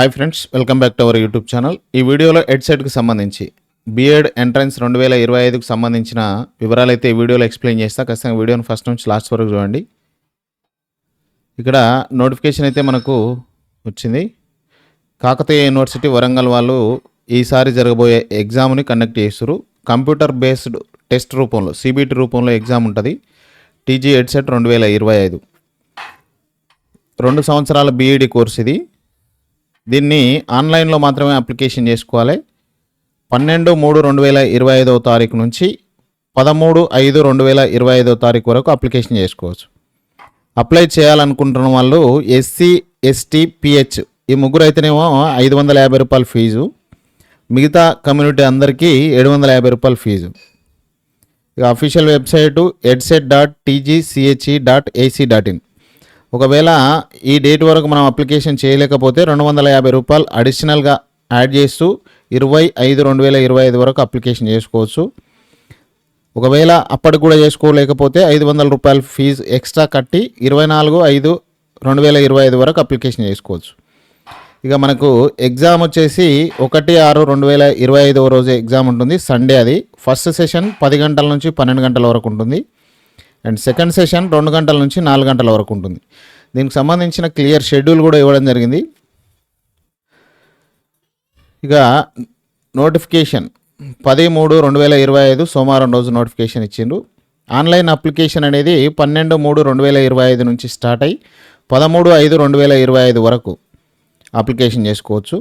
Hi friends welcome back to our YouTube channel ఈ వీడియోలో హెడ్సెట్కి సంబంధించి బీఎడ్ ఎంట్రన్స్ రెండు వేల ఇరవై ఐదుకు సంబంధించిన వివరాలు అయితే ఈ వీడియోలో ఎక్స్ప్లెయిన్ చేస్తా. ఖచ్చితంగా వీడియోని ఫస్ట్ నుంచి లాస్ట్ వరకు చూడండి. ఇక్కడ నోటిఫికేషన్ అయితే మనకు వచ్చింది. కాకతీయ యూనివర్సిటీ వరంగల్ వాళ్ళు ఈసారి జరగబోయే ఎగ్జామ్ని కండక్ట్ చేస్తారు కంప్యూటర్ బేస్డ్ టెస్ట్ రూపంలో సిబిటి రూపంలో ఎగ్జామ్ ఉంటుంది. టీజీ ఎడ్సెట్ రెండు వేల ఇరవై ఐదు. రెండు సంవత్సరాల బీఈడి కోర్స్ ఇది. దీన్ని ఆన్లైన్లో మాత్రమే అప్లికేషన్ చేసుకోవాలి. పన్నెండు మూడు రెండు వేల ఇరవై ఐదవ తారీఖు నుంచి పదమూడు ఐదు రెండు వేల ఇరవై ఐదవ తారీఖు వరకు అప్లికేషన్ చేసుకోవచ్చు. అప్లై చేయాలనుకుంటున్న వాళ్ళు ఎస్సీ ఎస్టీ పిహెచ్ ఈ ముగ్గురు అయితేనేమో ఐదు వందల యాభై రూపాయల ఫీజు. మిగతా కమ్యూనిటీ అందరికీ ఏడు వందల యాభై రూపాయల ఫీజు. ఇక official website EdCET dot TGCHE dot AC dot in. ఒకవేళ ఈ డేట్ వరకు మనం అప్లికేషన్ చేయలేకపోతే రెండు వందల యాభై రూపాయలు అడిషనల్గా యాడ్ చేస్తూ ఇరవై ఐదు రెండు వేల ఇరవై ఐదు వరకు అప్లికేషన్ చేసుకోవచ్చు. ఒకవేళ అప్పటికి కూడా చేసుకోలేకపోతే ఐదు వందల రూపాయల ఫీజు ఎక్స్ట్రా కట్టి ఇరవై నాలుగు ఐదు రెండు వేల ఇరవై ఐదు వరకు అప్లికేషన్ చేసుకోవచ్చు. ఇక మనకు ఎగ్జామ్ వచ్చేసి ఒకటి ఆరు రెండు వేల ఇరవై ఐదవ రోజు ఎగ్జామ్ ఉంటుంది. సండే అది. ఫస్ట్ సెషన్ పది గంటల నుంచి పన్నెండు గంటల వరకు ఉంటుంది. అండ్ సెకండ్ సెషన్ రెండు గంటల నుంచి నాలుగు గంటల వరకు ఉంటుంది. దీనికి సంబంధించిన క్లియర్ షెడ్యూల్ కూడా ఇవ్వడం జరిగింది. ఇక నోటిఫికేషన్ పది మూడు రెండు వేల ఇరవై ఐదు సోమవారం రోజు నోటిఫికేషన్ ఇచ్చిండ్రు. ఆన్లైన్ అప్లికేషన్ అనేది పన్నెండు మూడు రెండు వేల ఇరవై ఐదు నుంచి స్టార్ట్ అయ్యి పదమూడు ఐదు రెండు వేల ఇరవై ఐదు వరకు అప్లికేషన్ చేసుకోవచ్చు.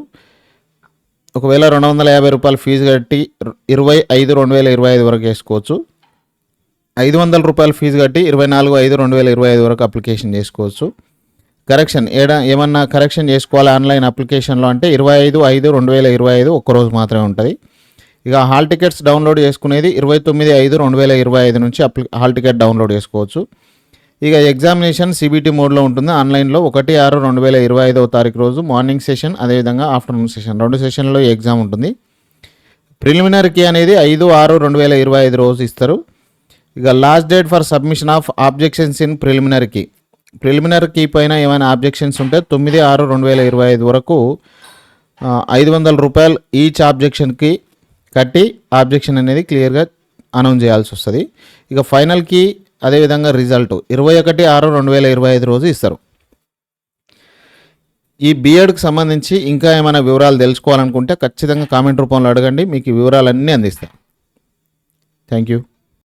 ఒకవేళ రెండు వందల యాభై రూపాయలు ఫీజు కట్టి ఇరవై ఐదు రెండు వేల ఇరవై ఐదు వరకు వేసుకోవచ్చు ఐదు వందల రూపాయల ఫీజు కట్టి ఇరవై నాలుగు ఐదు రెండు వేల ఇరవై ఐదు వరకు అప్లికేషన్ చేసుకోవచ్చు. కరెక్షన్ ఏడా ఏమన్నా కరెక్షన్ చేసుకోవాలి ఆన్లైన్ అప్లికేషన్లో అంటే ఇరవై ఐదు ఐదు రెండు వేల ఇరవై ఐదు ఒక్కరోజు మాత్రమే ఉంటుంది. ఇక హాల్ టికెట్స్ డౌన్లోడ్ చేసుకునేది ఇరవై తొమ్మిది ఐదు రెండు వేల ఇరవై ఐదు నుంచి అప్లి హాల్ టికెట్ డౌన్లోడ్ చేసుకోవచ్చు. ఇక ఎగ్జామినేషన్ సిబిటి మోడ్లో ఉంటుంది. ఆన్లైన్లో ఒకటి ఆరు రెండు వేల ఇరవై ఐదవ తారీఖు రోజు మార్నింగ్ సెషన్ అదేవిధంగా ఆఫ్టర్నూన్ సెషన్. రెండు సెషన్లో ఎగ్జామ్ ఉంటుంది. ప్రిలిమినరీకి అనేది ఐదు ఆరు రెండు వేల ఇరవై ఐదు రోజు ఇస్తారు. ఇక last date for submission of objections in ప్రిలిమినరీకి ప్రిలిమినరీకి పైన ఏమైనా ఆబ్జెక్షన్స్ ఉంటే తొమ్మిది ఆరు రెండు వేల ఇరవై ఐదు వరకు ఐదు వందల రూపాయలు ఈచ్ ఆబ్జెక్షన్కి కట్టి ఆబ్జెక్షన్ అనేది క్లియర్గా అనౌన్స్ చేయాల్సి వస్తుంది. ఇక ఫైనల్కి అదేవిధంగా రిజల్ట్ ఇరవై ఒకటి ఆరు రెండు వేల ఇరవై ఐదు రోజు ఇస్తారు. ఈ బీఎడ్కి సంబంధించి ఇంకా ఏమైనా వివరాలు తెలుసుకోవాలనుకుంటే ఖచ్చితంగా కామెంట్ రూపంలో అడగండి మీకు వివరాలన్నీ అందిస్తాను థ్యాంక్ యూ